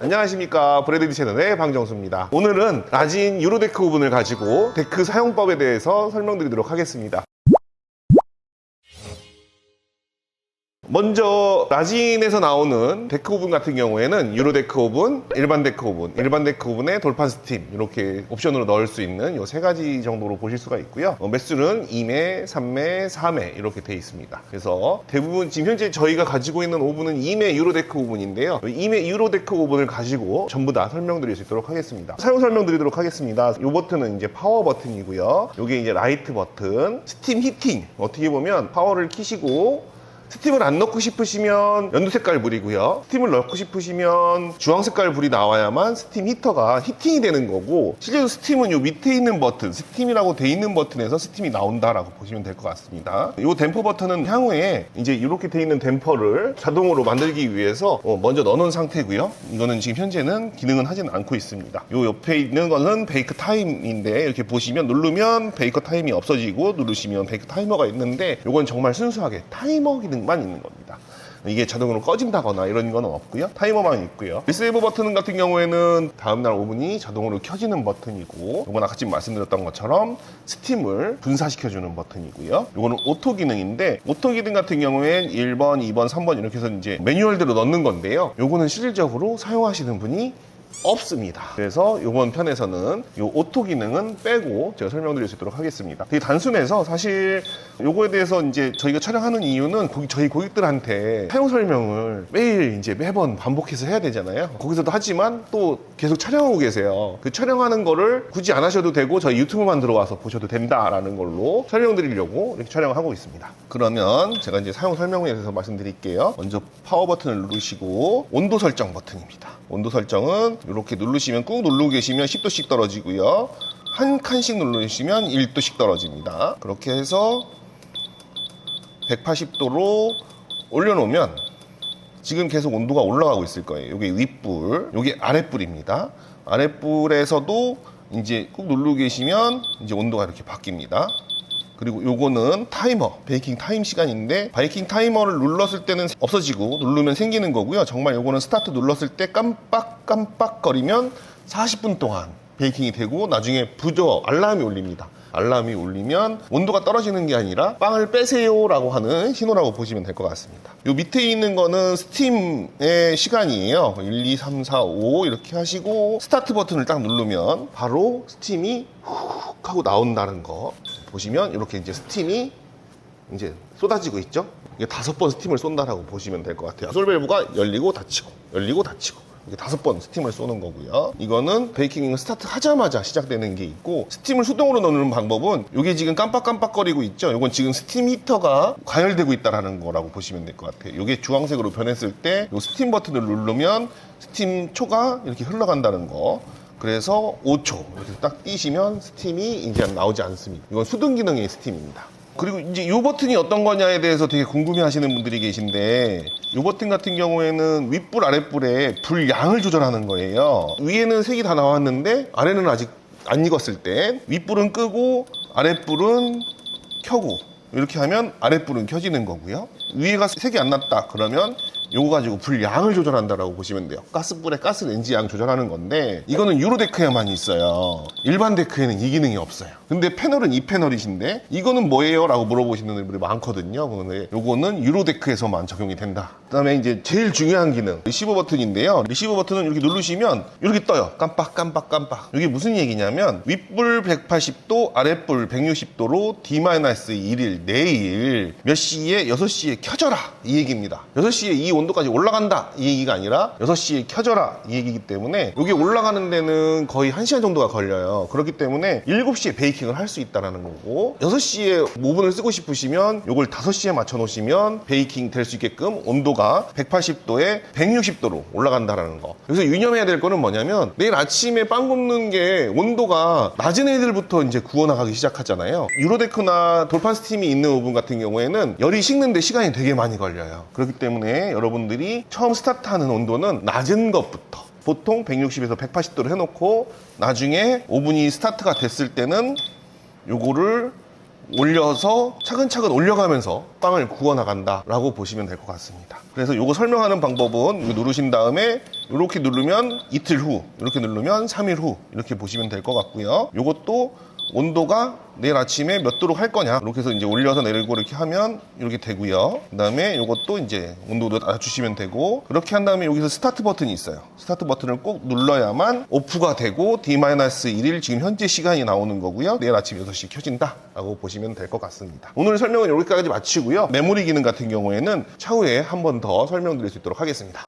안녕하십니까. 브레드디 채널의 방정수입니다. 오늘은 라진 유로데크 오븐을 가지고 데크 사용법에 대해서 설명드리도록 하겠습니다 먼저 라진에서 나오는 데크 오븐 같은 경우에는 유로 데크 오븐, 일반 데크 오븐, 일반 데크 오븐에 돌판 스팀 이렇게 옵션으로 넣을 수 있는 이세 가지 정도로 보실 수가 있고요. 어, 매수는 2매, 3매, 4매 이렇게 돼 있습니다. 그래서 대부분 지금 현재 저희가 가지고 있는 오븐은 2매 유로 데크 오븐인데요. 2매 유로 데크 오븐을 가지고 전부 다 설명드릴 수 있도록 하겠습니다. 사용 설명드리도록 하겠습니다. 이 버튼은 이제 파워 버튼이고요. 이게 이제 라이트 버튼, 스팀 히팅 어떻게 보면 파워를 키시고 스팀을 안 넣고 싶으시면 연두 색깔 불이고요. 스팀을 넣고 싶으시면 주황 색깔 불이 나와야만 스팀 히터가 히팅이 되는 거고 실제로 스팀은 요 밑에 있는 버튼, 스팀이라고 돼 있는 버튼에서 스팀이 나온다라고 보시면 될 것 같습니다. 요 댐퍼 버튼은 향후에 이제 이렇게 돼 있는 댐퍼를 자동으로 만들기 위해서 어, 먼저 넣어놓은 상태고요. 이거는 지금 현재는 기능은 하진 않고 있습니다. 요 옆에 있는 거는 베이크 타임인데 이렇게 보시면 누르면 베이커 타임이 없어지고 누르시면 베이크 타이머가 있는데 요건 정말 순수하게 타이머 기능 만 있는 겁니다. 이게 자동으로 꺼진다거나 이런 건 없고요. 타이머만 있고요. 리세이버 버튼 같은 경우에는 다음날 오븐이 자동으로 켜지는 버튼이고 이건 아까 지금 말씀드렸던 것처럼 스팀을 분사시켜주는 버튼이고요. 이거는 오토 기능인데 오토 기능 같은 경우엔 1번, 2번, 3번 이렇게 해서 이제 매뉴얼대로 넣는 건데요. 요거는 실질적으로 사용하시는 분이 없습니다. 그래서 이번 편에서는 이 오토 기능은 빼고 제가 설명드릴 수 있도록 하겠습니다. 되게 단순해서 사실 요거에 대해서 이제 저희가 촬영하는 이유는 저희 고객들한테 사용 설명을 매일 이제 매번 반복해서 해야 되잖아요. 거기서도 하지만 또 계속 촬영하고 계세요. 그 촬영하는 거를 굳이 안 하셔도 되고 저희 유튜브만 들어와서 보셔도 된다라는 걸로 설명드리려고 이렇게 촬영하고 있습니다. 그러면 제가 이제 사용 설명에 대해서 말씀드릴게요. 먼저 파워 버튼을 누르시고 온도 설정 버튼입니다. 온도 설정은 이렇게 누르시면 꾹 누르고 계시면 10도씩 떨어지고요. 한 칸씩 누르시면 1도씩 떨어집니다. 그렇게 해서 180도로 올려놓으면 지금 계속 온도가 올라가고 있을 거예요. 이게 윗불, 이게 아랫불입니다. 아랫불에서도 이제 꾹 누르고 계시면 이제 온도가 이렇게 바뀝니다. 그리고 요거는 타이머, 베이킹 타임 시간인데 베이킹 타이머를 눌렀을 때는 없어지고 누르면 생기는 거고요. 정말 요거는 스타트 눌렀을 때 깜빡깜빡거리면 40분 동안 베이킹이 되고 나중에 부저 알람이 울립니다. 알람이 울리면 온도가 떨어지는 게 아니라 빵을 빼세요라고 하는 신호라고 보시면 될 것 같습니다. 요 밑에 있는 거는 스팀의 시간이에요. 1, 2, 3, 4, 5 이렇게 하시고 스타트 버튼을 딱 누르면 바로 스팀이 훅 하고 나온다는 거 보시면 이렇게 이제 스팀이 이제 쏟아지고 있죠. 이게 다섯 번 스팀을 쏜다라고 보시면 될 것 같아요. 솔밸브가 열리고 닫히고 열리고 닫히고 이게 다섯 번 스팀을 쏘는 거고요. 이거는 베이킹 스타트 하자마자 시작되는 게 있고 스팀을 수동으로 넣는 방법은 이게 지금 깜빡깜빡거리고 있죠. 이건 지금 스팀 히터가 과열되고 있다라는 거라고 보시면 될 것 같아요. 이게 주황색으로 변했을 때 이 스팀 버튼을 누르면 스팀 초가 이렇게 흘러간다는 거. 그래서 5초 이렇게 딱 띄시면 스팀이 이제 나오지 않습니다. 이건 수동 기능의 스팀입니다. 그리고 이제 이 버튼이 어떤 거냐에 대해서 되게 궁금해 하시는 분들이 계신데 이 버튼 같은 경우에는 윗불 아랫불의 불 양을 조절하는 거예요. 위에는 색이 다 나왔는데 아래는 아직 안 익었을 때 윗불은 끄고 아랫불은 켜고 이렇게 하면 아랫불은 켜지는 거고요. 위에가 색이 안 났다 그러면 요거 가지고 불 양을 조절한다라고 보시면 돼요. 가스불에 가스 렌지 양 조절하는 건데 이거는 유로 데크에만 있어요. 일반 데크에는 이 기능이 없어요. 근데 패널은 이 패널이신데 이거는 뭐예요? 라고 물어보시는 분들이 많거든요. 근데 요거는 유로 데크에서만 적용이 된다. 그다음에 이제 제일 중요한 기능 리시버 버튼인데요. 리시버 버튼은 이렇게 누르시면 이렇게 떠요. 깜빡 깜빡 깜빡. 이게 무슨 얘기냐면 윗불 180도, 아랫불 160도로 D-1일 내일 몇 시에 6시에 켜져라 이 얘기입니다. 6시에 이 온도까지 올라간다 이 얘기가 아니라 6시에 켜져라 이 얘기이기 때문에 이게 올라가는 데는 거의 1시간 정도가 걸려요. 그렇기 때문에 7시에 베이킹을 할 수 있다는 거고 6시에 오븐을 쓰고 싶으시면 이걸 5시에 맞춰 놓으시면 베이킹 될 수 있게끔 온도가 180도에 160도로 올라간다는 거. 여기서 유념해야 될 거는 뭐냐면 내일 아침에 빵 굽는 게 온도가 낮은 애들부터 이제 구워나가기 시작하잖아요. 유로데크나 돌판 스팀이 있는 오븐 같은 경우에는 열이 식는데 시간이 되게 많이 걸려요. 그렇기 때문에 여러분 들이 처음 스타트하는 온도는 낮은 것부터 보통 160에서 180도로 해놓고 나중에 오븐이 스타트가 됐을 때는 요거를 올려서 차근차근 올려가면서 빵을 구워 나간다라고 보시면 될 것 같습니다. 그래서 요거 설명하는 방법은 누르신 다음에 이렇게 누르면 이틀 후, 이렇게 누르면 3일 후 이렇게 보시면 될 것 같고요. 요것도 온도가 내일 아침에 몇 도로 할 거냐. 이렇게 해서 이제 올려서 내리고 이렇게 하면 이렇게 되고요. 그 다음에 이것도 이제 온도도 낮추시면 되고. 그렇게 한 다음에 여기서 스타트 버튼이 있어요. 스타트 버튼을 꼭 눌러야만 오프가 되고 D-1일 지금 현재 시간이 나오는 거고요. 내일 아침 6시 켜진다 라고 보시면 될 것 같습니다. 오늘 설명은 여기까지 마치고요. 메모리 기능 같은 경우에는 차후에 한 번 더 설명드릴 수 있도록 하겠습니다